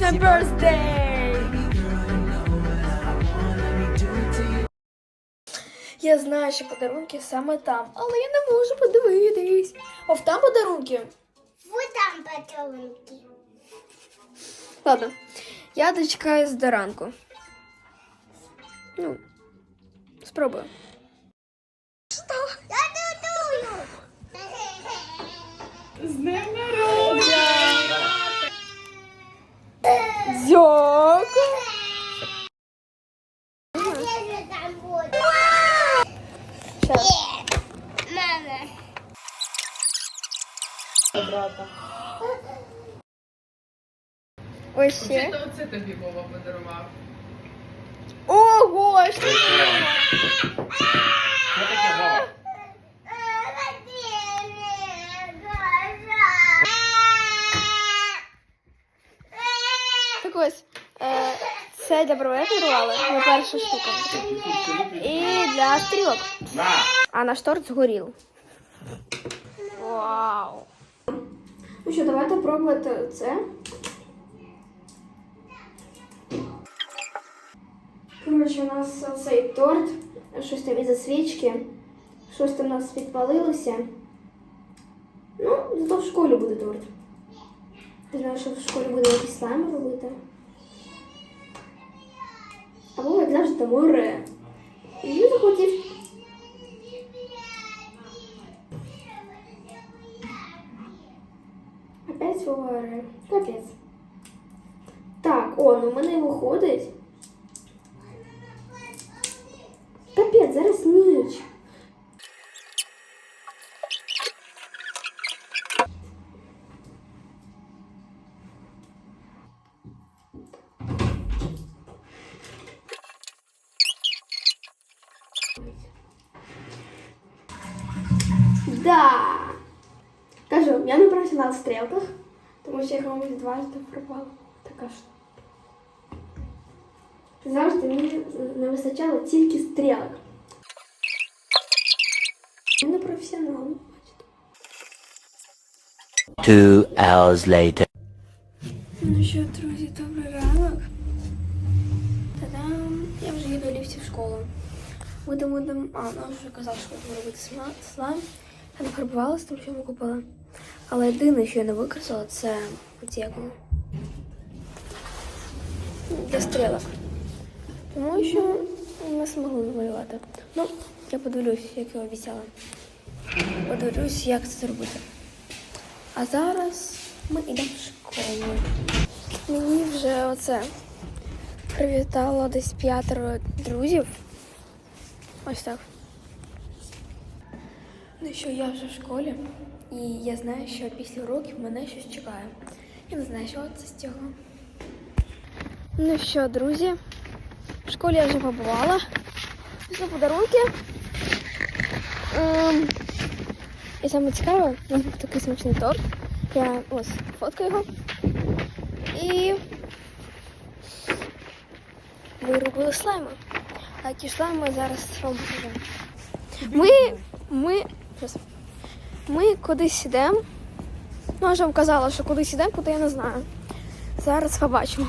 It's my birthday! Я знаю, що подарунки саме там, але я не можу подивитись. О, там подарунки. Вот там подарунки. Ладно, я дочекаюсь до ранку. Ну, спробую. Я додую. Дякую. Ще. Оце тобі Вова подарував? Ого, що Що таке Вова? Так ось. Е, це для бровей подарували. Моя перша штука. І для стрілок. А наш торт згорів. Вау. Ну що, давайте пробувати це. Коротше, у нас цей торт, щось там із свічки, щось там у нас підпалилося. Ну, зато в школі буде торт. Ти знаєш, що в школі буде якийсь слайм робити. Або, як завжди, море. І він захотів Опять фуари. Капець. Так, о, ну в мене виходить. Капець, зараз ніч. Да. Кажу, я не професіонал в стрілках, тому що я комусь дважди пропала. Така ж. Завжди мені не вистачало тільки стрілок. Професіонал. Two hours later. Ну що, друзі, добрий ранок. Та-дам! Я вже їду в ліфті в школу. Будемо, будемо... А, ну вже казав, що будемо робити слайм. Я не фарбувалася, тому що ми купила. Але єдине, що я не використала, це потеку. Для стрілок. Тому що ми змогли намалювати. Ну, я подивлюсь, як я обіцяла. Подивлюсь, як це зробити. А зараз ми йдемо в школу. Мені вже оце привітало десь п'ятеро друзів. Ось так. Ну що, я вже в школі, і я знаю, що після уроків мене щось чекає. Я не знаю, що це з цього. Ну що, друзі, в школі я вже побувала. Пішли подарунки. Ем, і саме цікаве, у був такий смачний торт. Я ось фоткаю його. І ми робили слайми. А ті слайми зараз вам покажу. Ми, ми, ми кудись йдемо. Ну, я вже вам казала, що кудись йдемо, куди я не знаю. Зараз побачимо.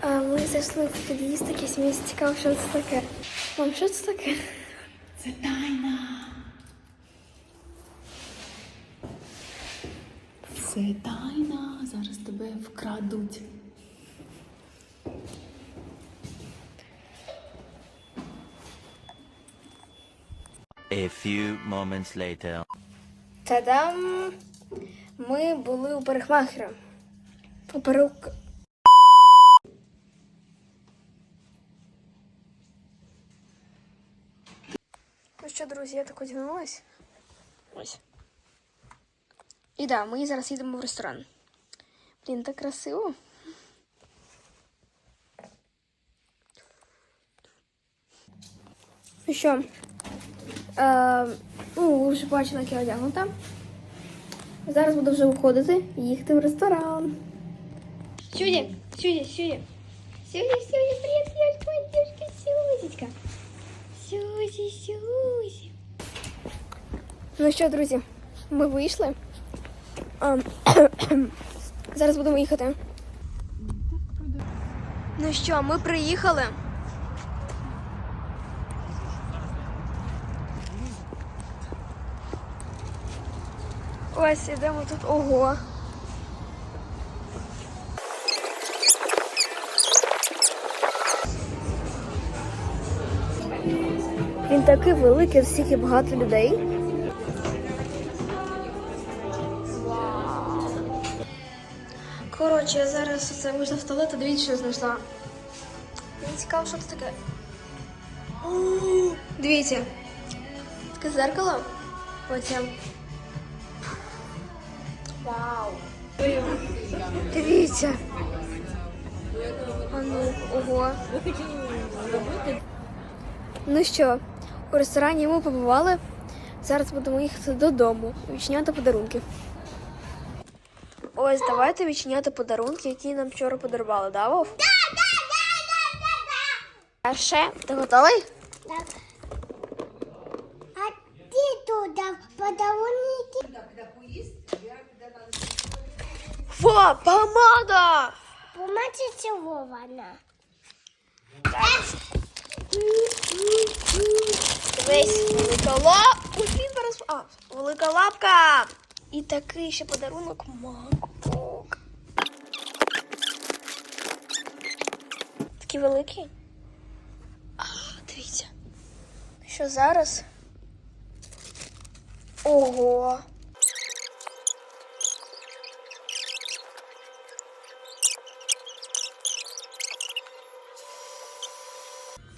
А ми зайшли в під'їзд, якийсь мені цікаво, що це таке. Вам що це таке? Це тайна. Це тайна. Зараз тебе вкрадуть. A few moments later. Та-дам! Ми були у парикмахера. У перук... Ну що, друзі, я так одягнулась. Ось. І да, ми зараз їдемо в ресторан. Блін, так красиво. Ну що, е, ну, ви вже бачили, як я одягнута. Зараз буду вже виходити і їхати в ресторан. Сюди, сюди, сюди. Сюди, сюди, привіт, привіт, моя дівчинка, Сюзечка. Сюзі, Сюзі. Ну що, друзі, ми вийшли. Зараз будемо їхати. Ну що, ми приїхали. Ось ідемо тут. Ого. Він такий великий, стільки багато людей. Коротше, я зараз це вийшла в туалет, а дивіться, що знайшла. Мені цікаво, що це таке. Дивіться. Таке зеркало. Потім. Вау. Дивіться. А ну, ого. Ну що, у ресторані ми побували. Зараз будемо їхати додому і подарунки. Ось давайте відчиняти подарунки, які нам вчора подарували, да, Вов? Да, да, да, да, да, да. Перше, ти готовий? Так. А ти туди подарунки? Во, помада! Чого вона? Дивись, велика лапка. Ой, він зараз... А, велика лапка. І такий ще подарунок макбук. Такий великий. А, дивіться. Що зараз? Ого.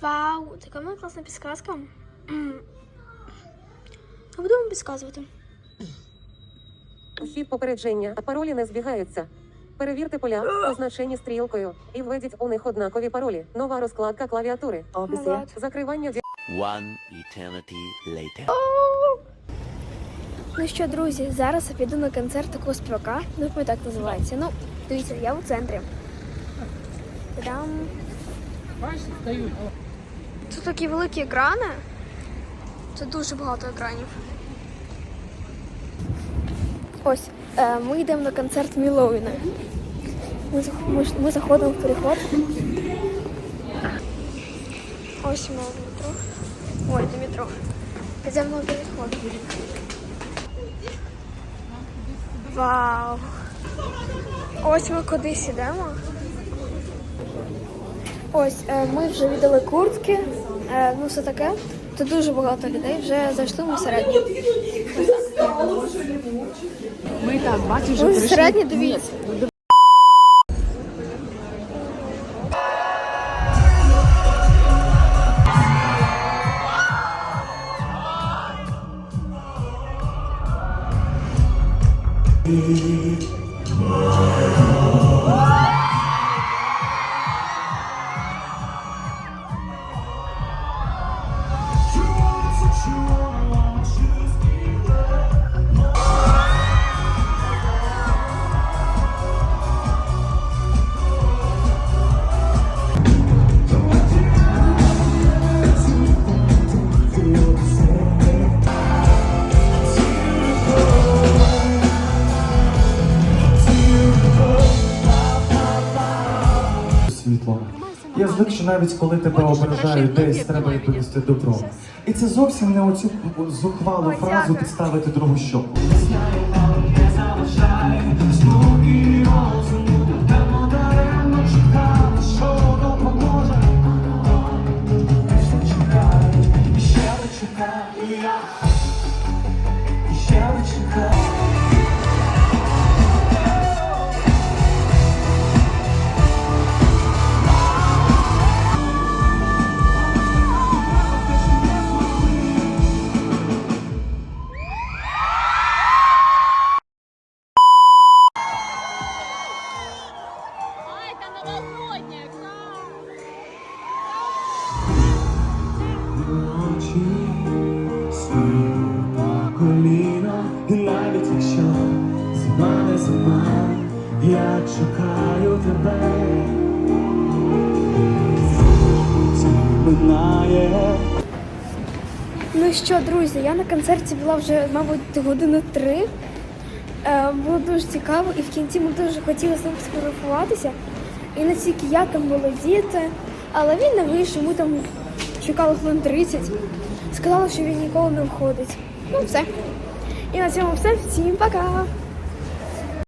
Вау, така в мене класна підсказка. А будемо підказувати. Вхід попередження, паролі не збігаються. Перевірте поля, позначені стрілкою, і введіть у них однакові паролі. Нова розкладка клавіатури. Описи. Закривання One eternity later. Ну що, друзі, зараз я піду на концерт такого співака. Не пам'ятаю, так називається. Ну, дивіться, я у центрі. Та-дам. Тут такі великі екрани. Це дуже багато екранів. Ось, е, ми йдемо на концерт Міловіна. Ми, ми, ми заходимо в переход. Ось ми в метро. Ой, не метро. Йдемо на переход. Вау! Ось ми кудись ідемо. Ось е, ми вже віддали куртки, е, ну все таке. Тут дуже багато людей, вже зайшли ми всередині. Ми так, вже Ми прийшли. всередині дивіться. Що навіть коли тебе ображають, десь треба відповісти добро. І це зовсім не оцю зухвалу фразу підставити другу щоку. Ночі стою по коліна, і навіть якщо зима не зима, я чекаю тебе. Ну що, друзі, я на концерті була вже, мабуть, години три. Е, було дуже цікаво, і в кінці ми дуже хотіли з ним сфотографуватися. І настільки я там були але він не вийшов, ми там чекали хвилин 30. Сказали, що він ніколи не входить. Ну, все. І на цьому все. Всім пока!